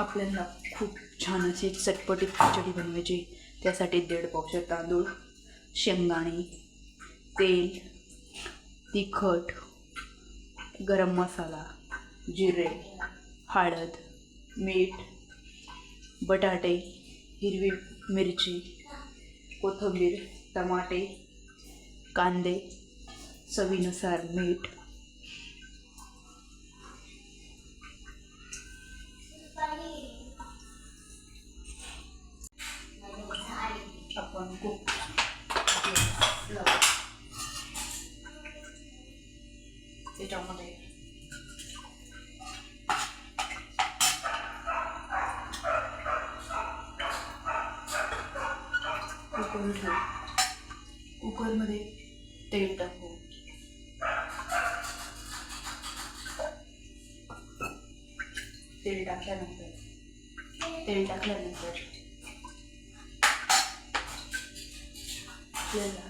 आपल्याला खूप छान अशी चटपटीत खिचडी बनवायची. त्यासाठी दीड पावशे तांदूळ शेंगदाणे तेल तिखट गरम मसाला जिरे हळद मीठ बटाटे हिरवी मिरची कोथिंबीर टमाटे कांदे चवीनुसार मीठ त्याच्यामध्ये कुकर ठेवू. कुकरमध्ये तेल टाकू. तेल टाकल्यानंतर तेल टाकल्यानंतर आपल्याला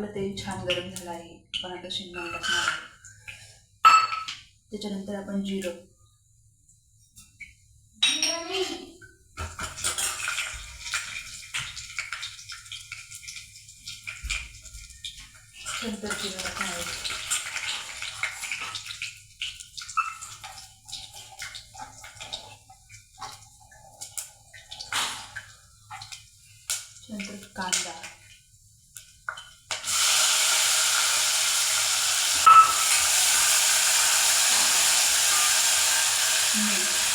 आपलं तेल छान गरम झालं आहे आपण आता शेंगदाणे टाकणार आहे त्याच्यानंतर आपण जिरं. नंतर जिरं टाकणार आहे नंतर कांदा मीठ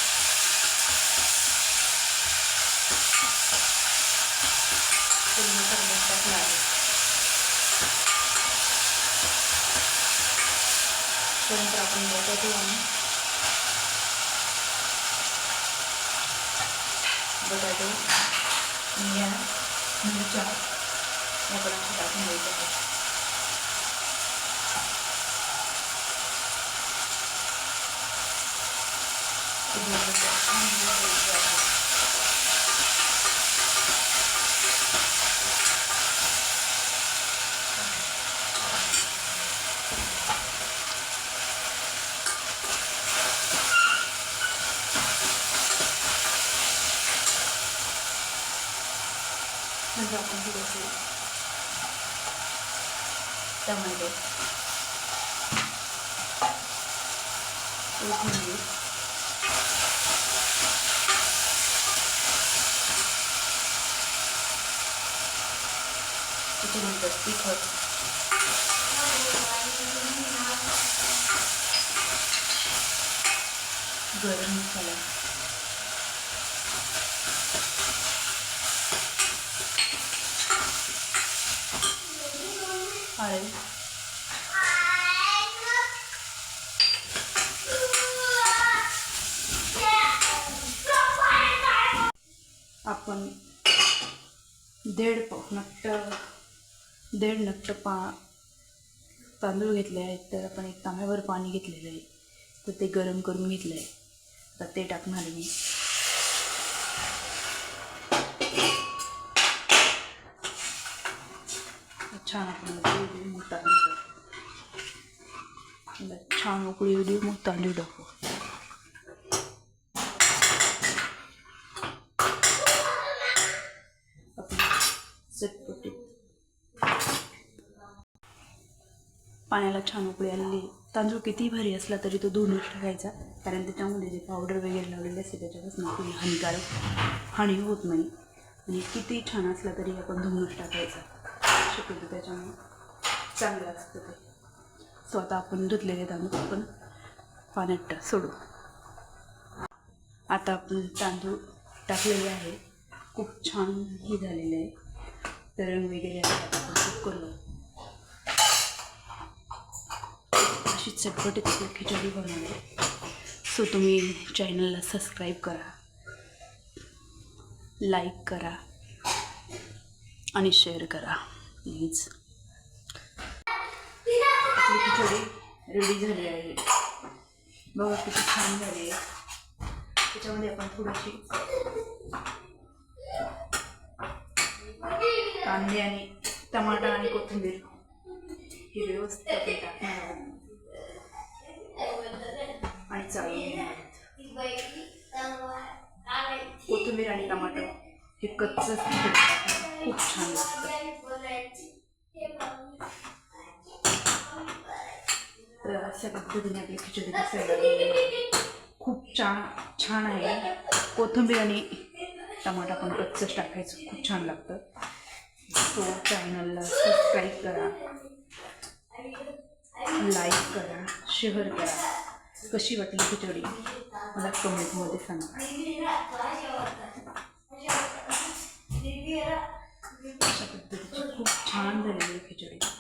पूर्ण सगळं टाकलं आहे त्यानंतर आपण बटाटे आणि बटाटे या मिरच्या या पण अशा टाकून द्यायच्या आहेत ते दोन म्हणजे आपण थोडेसे टमाटे. कोथिंबीर त्याच्यानंतर तिखट. गरम मसाला. हळद आपण दीड प- नट्ट दीड नट्ट पा तांदूळ घेतले आहेत तर आपण एक तांब्यावर पाणी घेतलेलं आहे. तर ते गरम करून घेतलं आहे आता ते टाकणार मी. छान आपण उकळी मग तांदूळ टाकू छान उकळी उडी मग तांदूळ टाकू पाण्याला छान उकळी आलेली तांदूळ किती भारी असला तरी तो धुवूनच टाकायचा कारण त्याच्यामध्ये जे पावडर वगैरे लावलेले असते त्याच्यापासून आपली हानिकारक हानी होत नाही. आणि किती छान असला तरी आपण धुवूनच टाकायचा शक्यतो त्याच्यामुळे. चांगलं असतं ते. सो आता आपण धुतलेले तांदूळ आपण पाण्यात टा- सोडू. आता आपण तांदूळ टाकलेले आहे. खूप छान हे झालेले आहे. तरण वगैरे आहे अशी चटपटीत खिचडी बनवली. सो तुम्ही चॅनलला सबस्क्राईब करा. लाईक करा. आणि शेअर करा. आपली खिचडी रेडी झाली आहे. बघा किती छान झाली आहे. त्याच्यामध्ये आपण थोडीशी कांदे आणि टमाटा आणि कोथिंबीर ही व्यवस्थित आहोत. चालू कोथिंबीर आणि टमाटर. हे कच्चं खूप छान लागतं. तर अशा पद्धतीने आपली खिचडी खूप छान छान आहे. कोथिंबीर आणि टमाटा पण कच्चंच टाकायचं. खूप छान लागतं. सो चॅनलला सबस्क्राईब करा. लाईक करा. शेअर करा. कशी वाटली खिचडी? मला कमेंटमध्ये सांगा. अशा पद्धतीची खूप छान झालेली आहे खिचडी